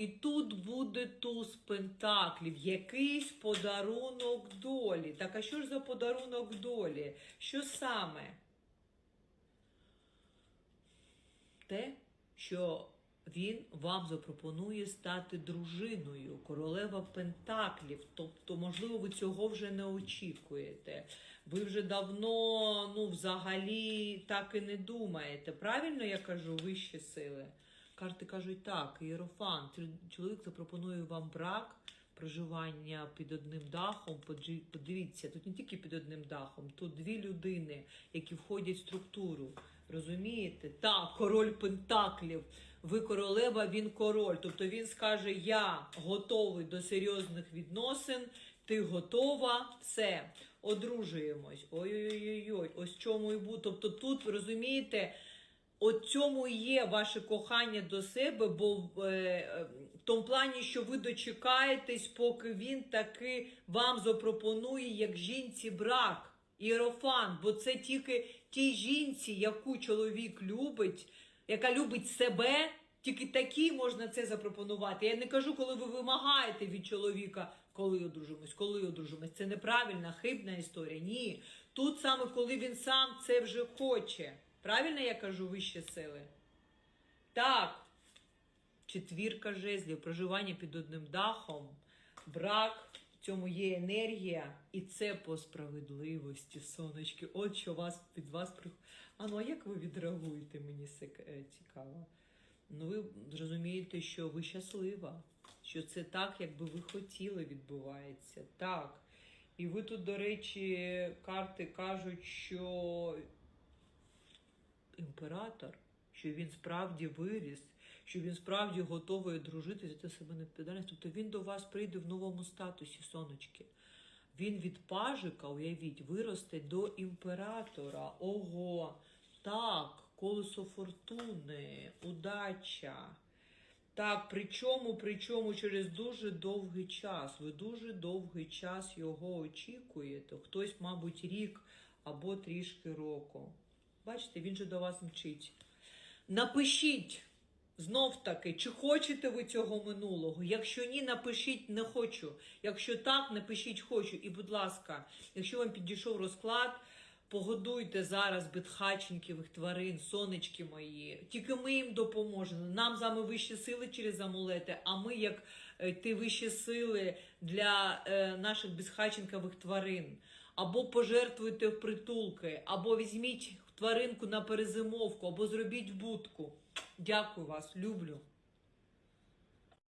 і тут буде туз пентаклів, якийсь подарунок долі. Так, а що ж за подарунок долі? Що саме? Те, що він вам запропонує стати дружиною, королева Пентаклів. Тобто, можливо, ви цього вже не очікуєте. Ви вже давно, ну, взагалі, так і не думаєте. Правильно я кажу, вищі сили? Карти кажуть так, Єрофант, чоловік запропонує вам брак. Проживання під одним дахом, подивіться, тут не тільки під одним дахом, тут дві людини, які входять в структуру. Розумієте? Так, король Пентаклів. Ви королева, він король. Тобто він скаже: Я готовий до серйозних відносин, ти готова, все, одружуємось. Ой-ой-ой, ось чому і буде. Тобто тут, розумієте, От цьому є ваше кохання до себе, бо в, е, е, в тому плані, що ви дочекаєтесь, поки він таки вам запропонує як жінці брак, іерофан, бо це тільки тій жінці, яку чоловік любить, яка любить себе, тільки такій можна це запропонувати. Я не кажу, коли ви вимагаєте від чоловіка, коли одружимось, коли одружимось. Це неправильна, хибна історія. Ні. Тут саме коли він сам це вже хоче. Правильно я кажу вищі сили? Так. Четвірка жезлів, проживання під одним дахом, брак, в цьому є енергія, і це по справедливості, сонечки. От що вас під вас приходить. А ну а як ви відреагуєте, мені е, цікаво. Ну, ви зрозумієте, що ви щаслива, що це так, як би ви хотіли, відбувається. Так. І ви тут, до речі, карти кажуть, що імператор, що він справді виріс, що він справді готовий дружити те себе невідповідальність. Тобто він до вас прийде в новому статусі, сонечки. Він від пажика, уявіть, виросте до імператора. Ого, так, колесо фортуни, удача. Так, причому, причому через дуже довгий час. Ви дуже довгий час його очікуєте. Хтось, мабуть, рік або трішки року. Бачите, він же до вас мчить. Напишіть знов таки, чи хочете ви цього минулого. Якщо ні, напишіть не хочу. Якщо так, напишіть хочу. І, будь ласка, якщо вам підійшов розклад, погодуйте зараз бетхаченьківих тварин, сонечки мої. Тільки ми їм допоможемо. Нам з вами вищі сили через амулети, а ми, як е, ті вищі сили для е, наших безхаченкових тварин. Або пожертвуйте в притулки, або візьміть тваринку на перезимовку, або зробіть будку. Дякую вас, люблю.